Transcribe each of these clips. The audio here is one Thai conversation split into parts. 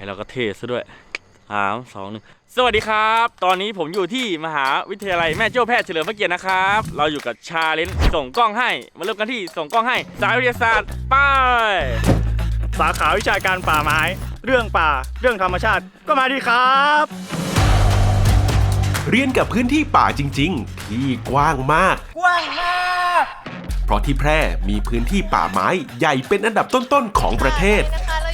อ้เราก็เทซะด้วยสามสองหนึ่งสวัสดีครับ ตอนนี้ผมอยู่ที่มหาวิทยาลัยแม่โจ้แพทย์เฉลิมพระเกียรตินะครับ เราอยู่กับชาเลนจ์ส่งกล้องให้ มาเริ่มกันที่ส่งกล้องให้สายวิทยาศาสตร์ไป้ายสาขาวิชาการป่าไม้ เรื่องป่า เรื่องธรรมชาติ ก็มาดีครับ เรียนกับพื้นที่ป่าจริง ๆ ที่กว้างมาก กว้างมากเพ ราะที่แพร่มีพื้นที่ป่าไม้ใหญ่เป็นอันดับต้นๆของประเทศ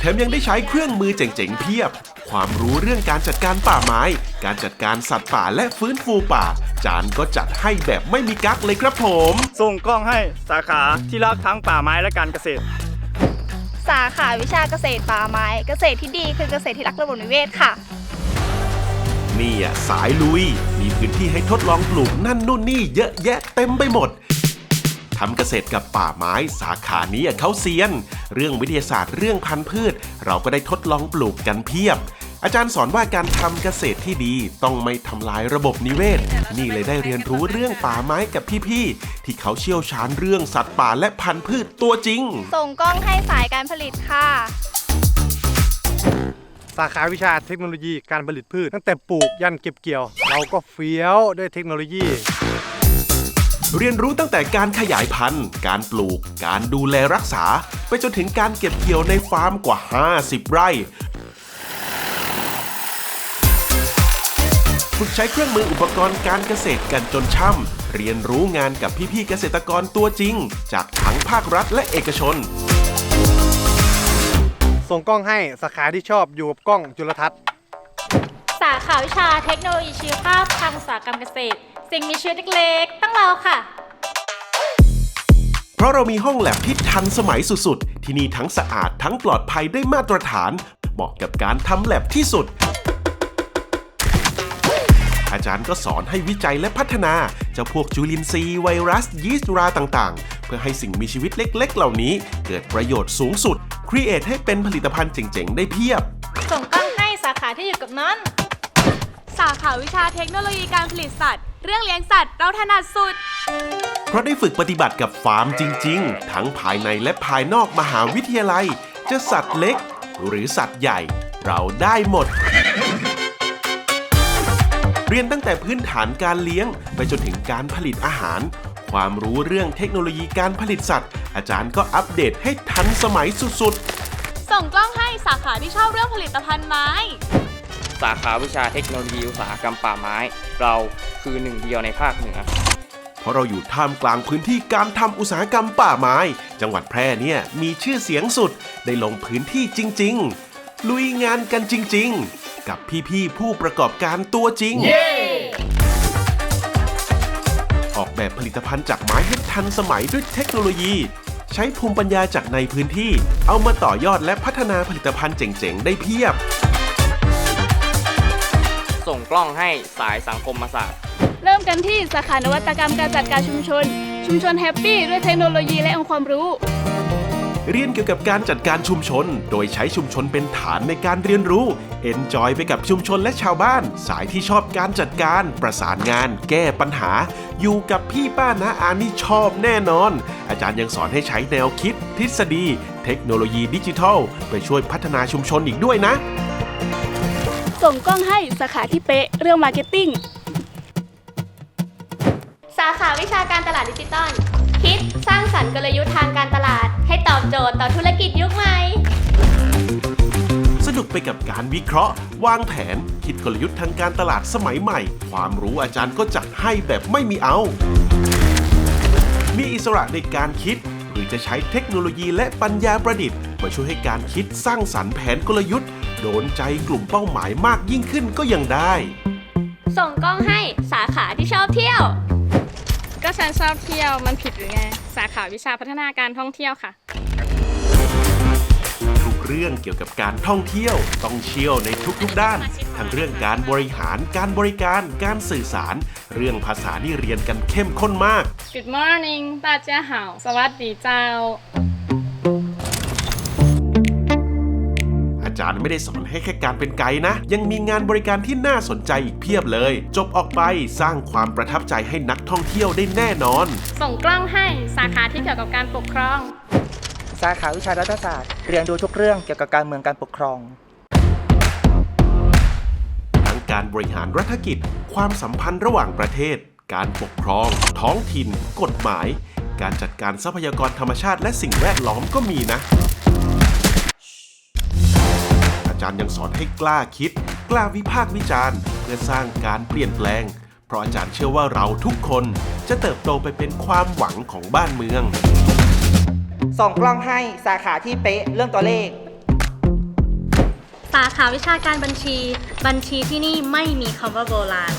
แถมยังได้ใช้เครื่องมือเจ๋งๆเพียบ ความรู้เรื่องการจัดการป่าไม้ การจัดการสัตว์ป่าและฟื้นฟูป่า จานก็จัดให้แบบไม่มีกั๊กเลยครับผม ส่งกล้องให้สาขาที่รักทั้งป่าไม้และการเกษตร สาขาวิชาเกษตรป่าไม้ เกษตรที่ดีคือเกษตรที่รักระบบนิเวศค่ะนี่อะสายลุย มีพื้นที่ให้ทดลองปลูกนั่นนู่นนี่เยอะแยะเต็มไปหมด ทำเกษตรกับป่าไม้สาขานี้อะเขาเซียน เรื่องวิทยาศาสตร์เรื่องพันธุ์พืช เราก็ได้ทดลองปลูกกันเพียบ อาจารย์สอนว่าการทำเกษตรที่ดีต้องไม่ทำลายระบบนิเวศ นี่เลยได้เรียนรู้เรื่องป่าไม้กับพี่ๆที่เขาเชี่ยวชาญเรื่องสัตว์ป่าและพันธุ์พืชตัวจริง ส่งกล้องให้สายการผลิตค่ะ สาขาวิชาเทคโนโลยีการผลิตพืช ตั้งแต่ปลูกยันเก็บเกี่ยว เราก็เฟี้ยวด้วยเทคโนโลยี เรียนรู้ตั้งแต่การขยายพันธุ์ การปลูก การดูแลรักษา ไปจนถึงการเก็บเกี่ยวในฟาร์มกว่า 50 ไร่ ฝึกใช้เครื่องมืออุปกรณ์การเกษตรกันจนช่ำ เรียนรู้งานกับพี่ๆเกษตรกรตัวจริง จากทั้งภาครัฐและเอกชน ส่งกล้องให้สาขาที่ชอบอยู่กับกล้องจุลทรรศน์ สาขาวิชาเทคโนโลยีชีวภาพทางอุตสาหกรรมเกษตร สิ่งมีชีวิตเล็กๆ ตั้งเราค่ะ เพราะเรามีห้องแลบที่ทันสมัยสุดๆ ที่นี่ทั้งสะอาดทั้งปลอดภัยได้มาตรฐาน เหมาะกับการทำแลบที่สุด อาจารย์ก็สอนให้วิจัยและพัฒนา เจ้าพวกจุลินทรีย์ไวรัสยีสต์ราต่างๆ เพื่อให้สิ่งมีชีวิตเล็ก ๆ เหล่านี้ เกิดประโยชน์สูงสุด ครีเอทให้เป็นผลิตภัณฑ์เจ๋งๆ ได้เพียบ ส่งกล้องให้สาขาที่อยู่กับนั้น สาขาวิชาเทคโนโลยีการผลิตสัตว์ เรื่องเลี้ยงสัตว์เราถนัดสุด เพราะได้ฝึกปฏิบัติกับฟาร์มจริง ๆ ทั้งภายในและภายนอกมหาวิทยาลัย จะสัตว์เล็ก หรือสัตว์ใหญ่ เราได้หมด เรียนตั้งแต่พื้นฐานการเลี้ยง ไปจนถึงการผลิตอาหาร ความรู้เรื่องเทคโนโลยีการผลิตสัตว์ อาจารย์ก็อัปเดตให้ทันสมัยสุดส่งกล้องให้สาขาที่ชอบเรื่องผลิตภัณฑ์ไม้ สาขาวิชาเทคโนโลยีอุตสาหกรรมป่าไม้ เราคือหนึ่งเดียวในภาคเหนือๆเพราะเราอยู่ท่ามกลางพื้นที่การทำอุตสาหกรรมป่าไม้ จังหวัดแพร่เนี่ยมีชื่อเสียงสุดได้ลงพื้นที่จริง ๆ ลุยงานกันจริง ๆ กับพี่ๆผู้ประกอบการตัวจริงออกแบบผลิตภัณฑ์จากไม้ให้ทันสมัยด้วยเทคโนโลยี ใช้ภูมิปัญญาจากในพื้นที่ เอามาต่อยอดและพัฒนาผลิตภัณฑ์เจ๋งๆ ได้เพียบส่ง กล้องให้สายสังคมศาสตร์ เริ่มกันที่สาขานวัตกรรมการจัดการชุมชน ชุมชนแฮปปี้ด้วยเทคโนโลยีและองค์ความรู้ เรียนเกี่ยวกับการจัดการชุมชน โดยใช้ชุมชนเป็นฐานในการเรียนรู้ เอนจอยไปกับชุมชนและชาวบ้าน สายที่ชอบการจัดการ ประสานงาน แก้ปัญหา อยู่กับพี่ป้านะอานี่ชอบแน่นอน อาจารย์ยังสอนให้ใช้แนวคิด ทฤษฎี เทคโนโลยีดิจิทัล ไปช่วยพัฒนาชุมชนอีกด้วยนะ ส่งกล้องให้สาขาที่เป๊ะเรื่องมาร์เก็ตติ้ง สาขาวิชาการตลาดดิจิตอล คิดสร้างสรรค์กลยุทธ์ทางการตลาด ให้ตอบโจทย์ต่อธุรกิจยุคใหม่ สนุกไปกับการวิเคราะห์ วางแผน คิดกลยุทธ์ทางการตลาดสมัยใหม่ ความรู้อาจารย์ก็จัดให้แบบไม่มีเอา มีอิสระในการคิด หรือจะใช้เทคโนโลยีและปัญญาประดิษฐ์ มาช่วยให้การคิดสร้างสรรค์แผนกลยุทธ์โดนใจกลุ่มเป้าหมายมากยิ่งขึ้นก็ยังได้ ส่งกล้องให้สาขาที่ชอบเที่ยว ก็ฉันชอบเที่ยวมันผิดหรือไง สาขาวิชาพัฒนาการท่องเที่ยวค่ะ ทุกเรื่องเกี่ยวกับการท่องเที่ยว ต้องเชี่ยวในทุกๆด้าน ทั้งเรื่องการบริหารการบริการการสื่อสาร เรื่องภาษานี่เรียนกันเข้มข้นมาก Good morning ตาเจ้าหาวสวัสดีเจ้า อาจารย์ไม่ได้สอนให้แค่การเป็นไกด์นะ ยังมีงานบริการที่น่าสนใจอีกเพียบเลย จบออกไปสร้างความประทับใจให้นักท่องเที่ยวได้แน่นอน ส่งกล้องให้สาขาที่เกี่ยวกับการปกครอง สาขาวิชารัฐศาสตร์ เรียนรู้ทุกเรื่องเกี่ยวกับการเมืองการปกครองการบริหารรัฐกิจ ความสัมพันธ์ระหว่างประเทศ การปกครอง ท้องถิ่น กฎหมาย การจัดการทรัพยากรธรรมชาติและสิ่งแวดล้อมก็มีนะอาจารย์ยังสอนให้กล้าคิด กล้าวิพากษ์วิจารณ์ เพื่อสร้างการเปลี่ยนแปลง เพราะอาจารย์เชื่อว่าเราทุกคนจะเติบโตไปเป็นความหวังของบ้านเมือง ส่องกล้องให้สาขาที่เป๊ะเรื่องตัวเลข สาขาวิชาการบัญชี บัญชีที่นี่ไม่มีคำว่าโบราณ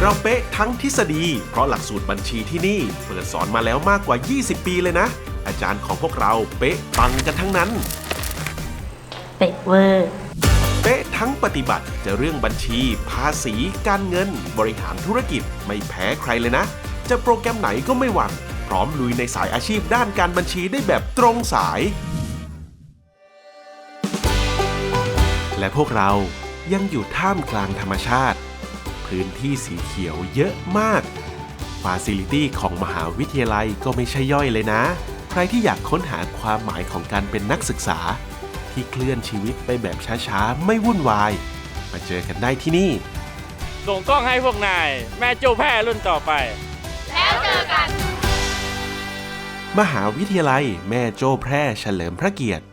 เราเป๊ะทั้งทฤษฎี เพราะหลักสูตรบัญชีที่นี่เปิดสอนมาแล้วมากกว่า 20 ปีเลยนะ อาจารย์ของพวกเราเป๊ะปังกันทั้งนั้น เป๊ะเวอร์เป๊ะทั้งปฏิบัติจะเรื่องบัญชี ภาษี การเงิน บริหารธุรกิจไม่แพ้ใครเลยนะ จะโปรแกรมไหนก็ไม่หวั่นพร้อมลุยในสายอาชีพด้านการบัญชีได้แบบตรงสาย และพวกเรายังอยู่ท่ามกลางธรรมชาติ พื้นที่สีเขียวเยอะมากฟาซิลิตี้ของมหาวิทยาลัยก็ไม่ใช่ย่อยเลยนะ ใครที่อยากค้นหาความหมายของการเป็นนักศึกษา ที่เคลื่อนชีวิตไปแบบช้าๆ ไม่วุ่นวาย มาเจอกันได้ที่นี่ ส่งกล้องให้พวกนาย แม่โจ้แพร่รุ่นต่อไป แล้วเจอกัน มหาวิทยาลัยแม่โจ้แพร่เฉลิมพระเกียรติ